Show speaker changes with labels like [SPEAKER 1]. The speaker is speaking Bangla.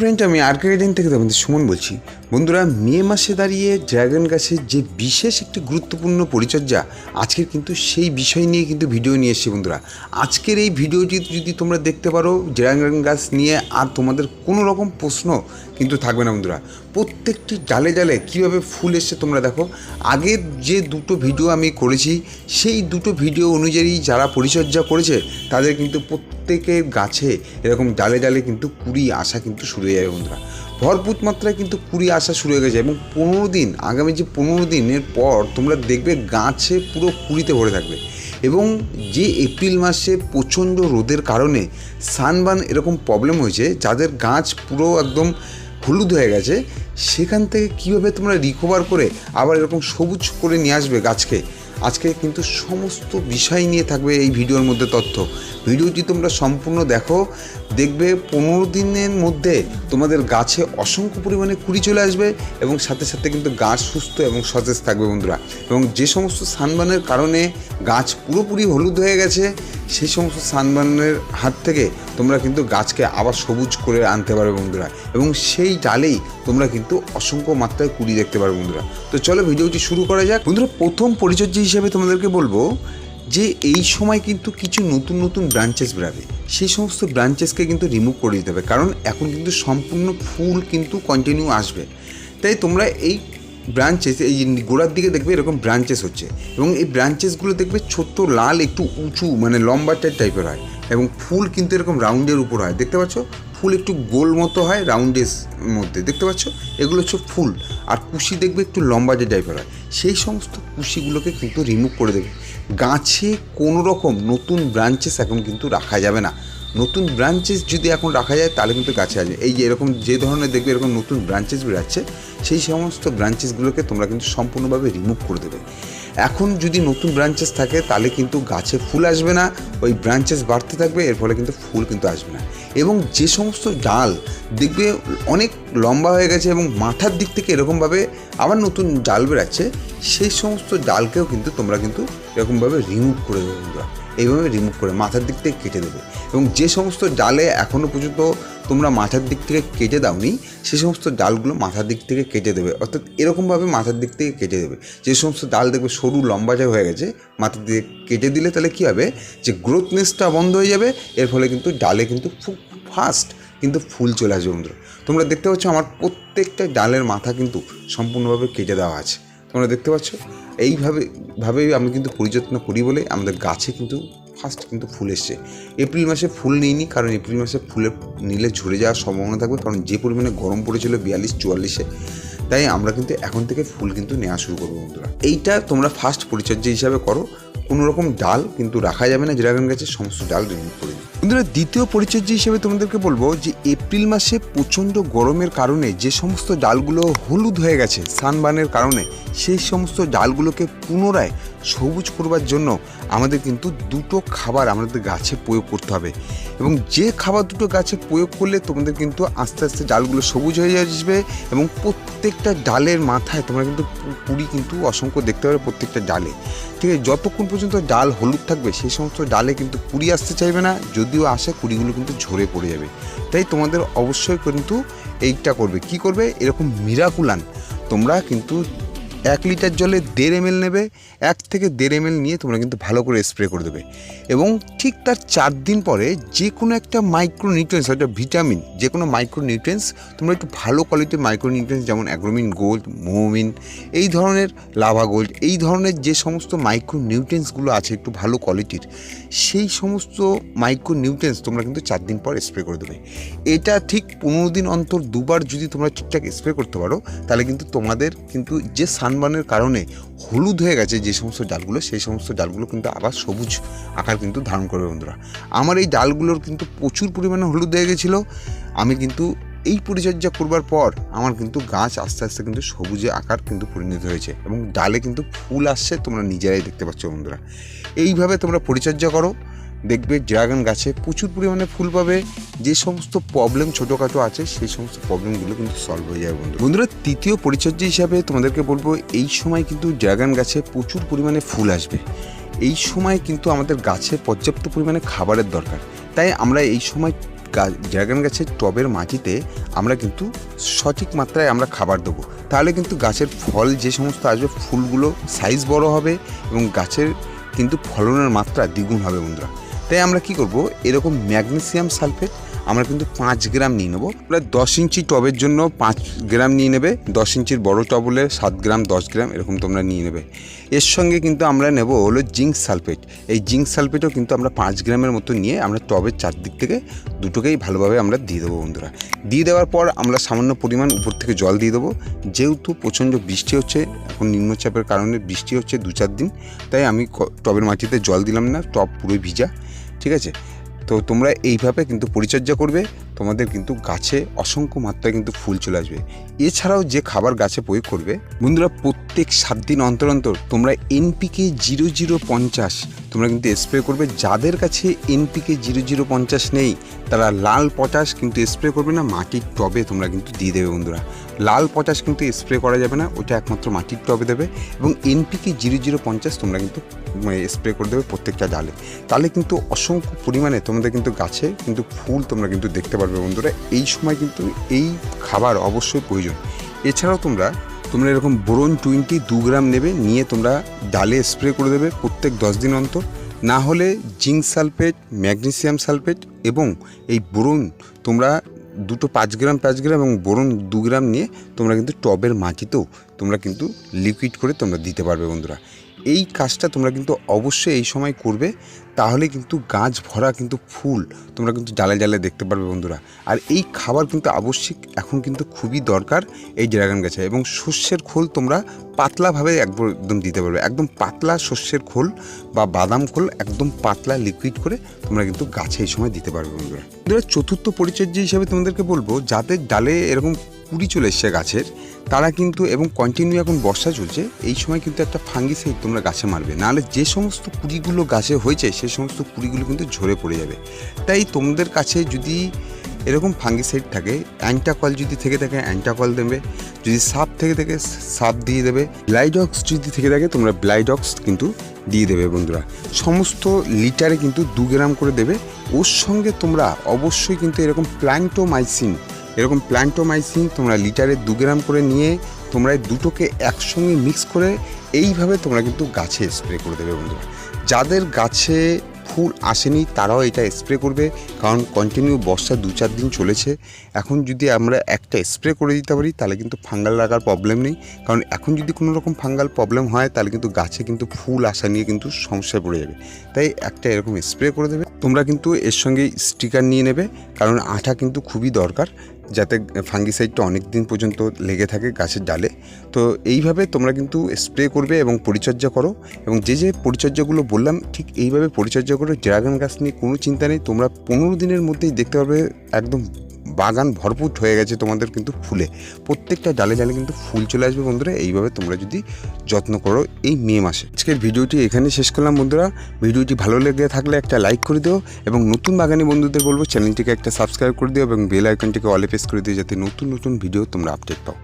[SPEAKER 1] ফ্রেন্ড আমি আর গার্ডেন থেকে তোমাদের সুমন বলছি। বন্ধুরা, মে মাসে দাঁড়িয়ে ড্রাগন গাছের যে বিশেষ একটি গুরুত্বপূর্ণ পরিচর্যা আজকের কিন্তু সেই বিষয় নিয়ে কিন্তু ভিডিও নিয়ে এসেছি বন্ধুরা। আজকের এই ভিডিওটি যদি তোমরা দেখতে পারো ড্রাগন গাছ নিয়ে আর তোমাদের কোনো রকম প্রশ্ন কিন্তু থাকবে না বন্ধুরা। প্রত্যেকটি ডালে ডালে কীভাবে ফুল এসছে তোমরা দেখো। আগের যে দুটো ভিডিও আমি করেছি, সেই দুটো ভিডিও অনুযায়ী যারা পরিচর্যা করেছে, তাদের কিন্তু প্রত্যেকের গাছে এরকম ডালে ডালে কিন্তু কুড়ি আসা কিন্তু শুরু হয়ে যাবে বন্ধুরা। ভরপুর মাত্রায় কিন্তু কুড়ি আসা শুরু হয়ে গেছে এবং পনেরো দিন, আগামী যে পনেরো দিনের পর তোমরা দেখবে গাছে পুরো কুড়িতে ভরে থাকবে। এবং যে এপ্রিল মাসে প্রচণ্ড রোদের কারণে সানবান এরকম প্রবলেম হয়েছে, যাদের গাছ পুরো একদম হলুদ হয়ে গেছে, সেখান থেকে কীভাবে তোমরা রিকভার করে আবার এরকম সবুজ করে নিয়ে আসবে গাছকে? আজকে কিন্তু সমস্ত বিষয় নিয়ে থাকবে এই ভিডিওর মধ্যে তথ্য। ভিডিওটি তোমরা সম্পূর্ণ দেখো। দেখবে পনেরো দিনের মধ্যে তোমাদের গাছে অসংখ্য পরিমাণে কুড়ি চলে আসবে এবং সাথে সাথে কিন্তু গাছ সুস্থ এবং সতেজ থাকবে বন্ধুরা। এবং যে সমস্ত সানবানের কারণে গাছ পুরোপুরি হলুদ হয়ে গেছে, সেই সমস্ত সানবানের হাত থেকে তোমরা কিন্তু গাছকে আবার সবুজ করে আনতে পারবে বন্ধুরা। এবং সেই ডালেই তোমরা কিন্তু অসংখ্য মাত্রায় কুড়ি দেখতে পারবে বন্ধুরা। তো চলো ভিডিওটি শুরু করা যাক। বন্ধুরা, প্রথম পরিচর্যা হিসেবে তোমাদেরকে বলব যে এই সময় কিন্তু কিছু নতুন নতুন ব্রাঞ্চেস বেরাবে। সেই সমস্ত ব্রাঞ্চেসকে কিন্তু রিমুভ করে দিতে হবে। কারণ এখন কিন্তু সম্পূর্ণ ফুল কিন্তু কন্টিনিউ আসবে। তাই তোমরা এই ব্রাঞ্চেস এই গোড়ার দিকে দেখবে এরকম ব্রাঞ্চেস হচ্ছে। এবং এই ব্রাঞ্চেসগুলো দেখবে ছোট্ট লাল, একটু উঁচু মানে লম্বা টাইপের হয়। এবং ফুল কিন্তু এরকম রাউন্ডের উপর হয়। দেখতে পাচ্ছ? ফুল একটু গোল মতো হয় রাউন্ডের মধ্যে, দেখতে পাচ্ছ? এগুলো হচ্ছে ফুল। আর কুশি দেখবে একটু লম্বা যে টাইপের হয়, সেই সমস্ত কুশিগুলোকে কিন্তু রিমুভ করে দেবে। গাছে কোনো রকম নতুন ব্রাঞ্চেস এখন কিন্তু রাখা যাবে না। নতুন ব্রাঞ্চেস যদি এখন রাখা যায়, তাহলে কিন্তু গাছে আসবে। এই যে এরকম যে ধরনের দেখবে এরকম নতুন ব্রাঞ্চেস বেরাচ্ছে, সেই সমস্ত ব্রাঞ্চেসগুলোকে তোমরা কিন্তু সম্পূর্ণভাবে রিমুভ করে দেবে। এখন যদি নতুন ব্রাঞ্চেস থাকে, তাহলে কিন্তু গাছে ফুল আসবে না, ওই ব্রাঞ্চেস বাড়তে থাকবে, এর ফলে কিন্তু ফুল কিন্তু আসবে না। এবং যে সমস্ত ডাল দেখবে অনেক লম্বা হয়ে গেছে এবং মাথার দিক থেকে এরকমভাবে আবার নতুন ডাল বেরাচ্ছে, সেই সমস্ত ডালকেও কিন্তু তোমরা কিন্তু এরকমভাবে রিমুভ করে দেবে বন্ধুরা। এইভাবে রিমুভ করে মাথার দিক থেকে কেটে দেবে। এবং যে সমস্ত ডালে এখনও পর্যন্ত তোমরা মাথার দিক থেকে কেটে দাওনি, সে সমস্ত ডালগুলো মাথার দিক থেকে কেটে দেবে। অর্থাৎ এরকমভাবে মাথার দিক থেকে কেটে দেবে। যে সমস্ত ডাল দেখবে সরু লম্বাটা হয়ে গেছে, মাথার দিকে কেটে দিলে তাহলে কী হবে? যে গ্রোথনেসটা বন্ধ হয়ে যাবে, এর ফলে কিন্তু ডালে কিন্তু খুব ফাস্ট কিন্তু ফুল চলে আসবে বন্ধুরা। তোমরা দেখতে পাচ্ছ আমার প্রত্যেকটা ডালের মাথা কিন্তু সম্পূর্ণভাবে কেটে দেওয়া আছে। তোমরা দেখতে পাচ্ছ? এইভাবে, ভাবেই আমি কিন্তু পরিযত্ন করি বলে আমাদের গাছে কিন্তু ফার্স্ট কিন্তু ফুল এসছে। এপ্রিল মাসে ফুল নিইনি, কারণ এপ্রিল মাসে ফুলের নিলে ঝরে যাওয়ার সম্ভাবনা থাকবে, কারণ যে পরিমাণে গরম পড়েছিল বিয়াল্লিশ, চুয়াল্লিশে, তাই আমরা কিন্তু এখন থেকে ফুল কিন্তু নেওয়া শুরু করব বন্ধুরা। এইটা তোমরা ফার্স্ট পরিচর্যা হিসাবে করো, কোনো রকম ডাল কিন্তু রাখা যাবে না ড্রাগন গাছের সমস্ত ডাল রিমুভ করে দিই বন্ধুরা, দ্বিতীয় পরিচর্যা হিসেবে তোমাদেরকে বলব যে এপ্রিল মাসে প্রচণ্ড গরমের কারণে যে সমস্ত ডালগুলো হলুদ হয়ে গেছে, সানবানের কারণে, সেই সমস্ত ডালগুলোকে পুনরায় সবুজ করবার জন্য আমাদের কিন্তু দুটো খাবার আমাদের গাছে প্রয়োগ করতে হবে। এবং যে খাবার দুটো গাছে প্রয়োগ করলে তোমাদের কিন্তু আস্তে আস্তে ডালগুলো সবুজ হয়ে আসবে এবং প্রত্যেকটা ডালের মাথায় তোমরা কিন্তু কুড়ি কিন্তু অসংখ্য দেখতে পাবে প্রত্যেকটা ডালে। ঠিক আছে, যতক্ষণ পর্যন্ত ডাল হলুদ থাকবে, সেই সমস্ত ডালে কিন্তু কুড়ি আসতে চাইবে না। যদিও আসে, কুড়িগুলো কিন্তু ঝরে পড়ে যাবে। তাই তোমাদের অবশ্যই কিন্তু এইটা করবে। কি করবে? এরকম মিরাকুলান তোমরা কিন্তু এক লিটার জলে দেড় এম নেবে, এক থেকে দেড় এম নিয়ে তোমরা কিন্তু ভালো করে স্প্রে করে দেবে। এবং ঠিক তার চার দিন পরে যে কোনো একটা মাইক্রো নিউট্রেন্স একটা ভিটামিন যে কোনো মাইক্রো নিউট্রেন্স তোমরা একটু ভালো কোয়ালিটির মাইক্রো নিউট্রেন্স যেমন অ্যাগ্রোমিন গোল্ড মোমিন এই ধরনের লাভা গোল্ড এই ধরনের যে সমস্ত মাইক্রো নিউট্রেন্সগুলো আছে একটু ভালো কোয়ালিটির সেই সমস্ত মাইক্রো নিউট্রেন্স তোমরা কিন্তু চার দিন পর স্প্রে করে দেবে। এটা ঠিক পনেরো দিন অন্তর দুবার যদি তোমরা ঠিকঠাক স্প্রে করতে পারো, তাহলে কিন্তু তোমাদের কিন্তু যে সানবানের কারণে হলুদ হয়ে গেছে যে সমস্ত ডালগুলো, সেই সমস্ত ডালগুলো কিন্তু আবার সবুজ আকার কিন্তু ধারণ করবে বন্ধুরা। আমার এই ডালগুলোর কিন্তু প্রচুর পরিমাণে হলুদ হয়ে গেছিল। আমি কিন্তু এই পরিচর্যা করবার পর আমার কিন্তু গাছ আস্তে আস্তে কিন্তু সবুজে আকার কিন্তু পরিণত হয়েছে এবং ডালে কিন্তু ফুল আসছে, তোমরা নিজেরাই দেখতে পাচ্ছ বন্ধুরা। এইভাবে তোমরা পরিচর্যা করো। দেখবে ড্রাগন গাছে প্রচুর পরিমাণে ফুল পাবে। যে সমস্ত প্রবলেম ছোটোখাটো আছে, সেই সমস্ত প্রবলেমগুলো কিন্তু সলভ হয়ে যাবে বন্ধু। বন্ধুরা, তৃতীয় পরিচর্যা হিসাবে তোমাদেরকে বলব, এই সময় কিন্তু ড্রাগন গাছে প্রচুর পরিমাণে ফুল আসবে। এই সময় কিন্তু আমাদের গাছে পর্যাপ্ত পরিমাণে খাবারের দরকার। তাই আমরা এই সময় ড্রাগন গাছের টবের মাটিতে আমরা কিন্তু সঠিক মাত্রায় আমরা খাবার দেবো। তাহলে কিন্তু গাছের ফল যে সমস্ত আসবে, ফুলগুলো সাইজ বড় হবে এবং গাছের কিন্তু ফলনের মাত্রা দ্বিগুণ হবে বন্ধুরা। তাই আমরা কি করব? এরকম ম্যাগনেসিয়াম সালফেট আমরা কিন্তু পাঁচ গ্রাম নিয়ে নেব। প্রায় দশ ইঞ্চি টবের জন্য পাঁচ গ্রাম নিয়ে নেবে। দশ ইঞ্চির বড় টব হলে সাত গ্রাম, দশ গ্রাম এরকম তোমরা নিয়ে নেবে। এর সঙ্গে কিন্তু আমরা নেব হলো জিঙ্ক সালফেট। এই জিঙ্ক সালফেটও কিন্তু আমরা পাঁচ গ্রামের মতো নিয়ে আমরা টবের চারদিক থেকে দুটোকেই ভালোভাবে আমরা দিয়ে দেবো বন্ধুরা। দিয়ে দেওয়ার পর আমরা সামান্য পরিমাণ উপর থেকে জল দিয়ে দেবো। যেহেতু প্রচণ্ড বৃষ্টি হচ্ছে, এখন নিম্নচাপের কারণে বৃষ্টি হচ্ছে দু চার দিন, তাই আমি টবের মাটিতে জল দিলাম না, টব পুরোই ভিজা, ঠিক আছে? তো তোমরা এইভাবে কিন্তু পরিচর্যা করবে, তোমাদের কিন্তু গাছে অসংখ্য মাত্রায় কিন্তু ফুল চলে আসবে। এছাড়াও যে খাবার গাছে প্রয়োগ করবে, বন্ধুরা প্রত্যেক সাত দিন অন্তর অন্তর তোমরা এনপিকে জিরো জিরো পঞ্চাশ তোমরা কিন্তু স্প্রে করবে। যাদের কাছে এনপিকে জিরো জিরো পঞ্চাশ নেই, তারা লাল পটাশ কিন্তু স্প্রে করবে না, মাটির টবে তোমরা কিন্তু দিয়ে দেবে বন্ধুরা। লাল পটাশ কিন্তু স্প্রে করা যাবে না, ওটা একমাত্র মাটির টবে দেবে এবং এনপিকে জিরো জিরো পঞ্চাশ তোমরা কিন্তু স্প্রে করে দেবে প্রত্যেকটা ডালে। তাহলে কিন্তু অসংখ্য পরিমাণে তোমাদের কিন্তু গাছে কিন্তু ফুল তোমরা কিন্তু দেখতে পারবে বন্ধুরা। এই সময় কিন্তু এই খাবার অবশ্যই প্রয়োজন। এছাড়াও তোমরা তোমরা এরকম বোরন টোয়েন্টি দু গ্রাম নেবে, নিয়ে তোমরা ডালে স্প্রে করে দেবে প্রত্যেক দশ দিন অন্তর। না হলে জিঙ্ক সালফেট, ম্যাগনেসিয়াম সালফেট এবং এই বোরন তোমরা দুটো পাঁচ গ্রাম পাঁচ গ্রাম এবং বোরন দু গ্রাম নিয়ে তোমরা কিন্তু টবের মাটিতেও তোমরা কিন্তু লিকুইড করে তোমরা দিতে পারবে বন্ধুরা। এই কাজটা তোমরা কিন্তু অবশ্যই এই সময় করবে, তাহলে কিন্তু গাছ ভরা কিন্তু ফুল তোমরা কিন্তু ডালে ডালে দেখতে পারবে বন্ধুরা। আর এই খাবার কিন্তু আবশ্যিক, এখন কিন্তু খুবই দরকার এই ড্রাগন গাছে। এবং শস্যের খোল তোমরা পাতলাভাবে একদম একদম দিতে পারবে। একদম পাতলা শস্যের খোল বা বাদাম খোল একদম পাতলা লিকুইড করে তোমরা কিন্তু গাছে এই সময় দিতে পারবে বন্ধুরা। বন্ধুরা, চতুর্থ পরিচর্যা হিসাবে তোমাদেরকে বলব, যাদের ডালে এরকম কুড়ি চলে এসছে গাছের, তারা কিন্তু এবং কন্টিনিউ এখন বর্ষা চলছে, এই সময় কিন্তু একটা ফাঙ্গিসাইড তোমরা গাছে মারবে। নাহলে যে সমস্ত কুড়িগুলো গাছে হয়েছে, সেই সমস্ত কুড়িগুলো কিন্তু ঝরে পড়ে যাবে। তাই তোমাদের কাছে যদি এরকম ফাঙ্গিসাইড থাকে অ্যান্টাকল যদি থেকে থাকে অ্যান্টাকল দেবে, যদি সাপ থেকে থাকে, সাপ দিয়ে দেবে ব্লাইডক্স যদি থেকে থাকে, তোমরা ব্লাইডক্স কিন্তু দিয়ে দেবে বন্ধুরা। সমস্ত লিটারে কিন্তু দু গ্রাম করে দেবে। ওর সঙ্গে তোমরা অবশ্যই কিন্তু এরকম প্ল্যান্টোমাইসিন এরকম প্ল্যান্টোমাইসিন তোমরা লিটারে দু গ্রাম করে নিয়ে তোমরা দুটোকে একসঙ্গে মিক্স করে এইভাবে তোমরা কিন্তু গাছে স্প্রে করে দেবে বন্ধুরা। যাদের গাছে ফুল আসেনি তারাও এটা স্প্রে করবে, কারণ কন্টিনিউ বর্ষা দু চার দিন চলেছে। এখন যদি আমরা একটা স্প্রে করে দিতে পারি, তাহলে কিন্তু ফাঙ্গাল লাগার প্রবলেম নেই। কারণ এখন যদি কোনো রকম ফাঙ্গাল প্রবলেম হয়, তাহলে কিন্তু গাছে কিন্তু ফুল আসা নিয়ে কিন্তু সমস্যায় পড়ে যাবে। তাই একটা এরকম স্প্রে করে দেবে। তোমরা কিন্তু এর সঙ্গে স্টিকার নিয়ে নেবে, কারণ আঠা কিন্তু খুবই দরকার। যাতে ফাঙ্গিসাইডটা অনেক দিন পর্যন্ত লেগে থাকে গাছের ডালে। তো এইভাবে তোমরা কিন্তু স্প্রে করবে এবং পরিচর্যা করো এবং যে যে পরিচর্যাগুলো বললাম, ঠিক এইভাবে পরিচর্যা করো ড্রাগন গাছ নিয়ে কোনো চিন্তা নেই। তোমরা পনেরো দিনের মধ্যেই দেখতে পাবে একদম বাগান ভরপুর হয়ে গেছে তোমাদের কিন্তু ফুলে। প্রত্যেকটা ডালে ডালে কিন্তু ফুল চলে আসবে বন্ধুরা, এইভাবে তোমরা যদি যত্ন করো এই মে মাসে। আজকের ভিডিওটি এখানে শেষ করলাম বন্ধুরা। ভিডিওটি ভালো লেগে থাকলে একটা লাইক করে দিও এবং নতুন বাগানি বন্ধুদের বলব, চ্যানেলটিকে একটা সাবস্ক্রাইব করে দিও এবং বেল আইকনটিকে অলে প্রেস করে দিও যাতে নতুন নতুন ভিডিও তোমরা আপডেট পাও।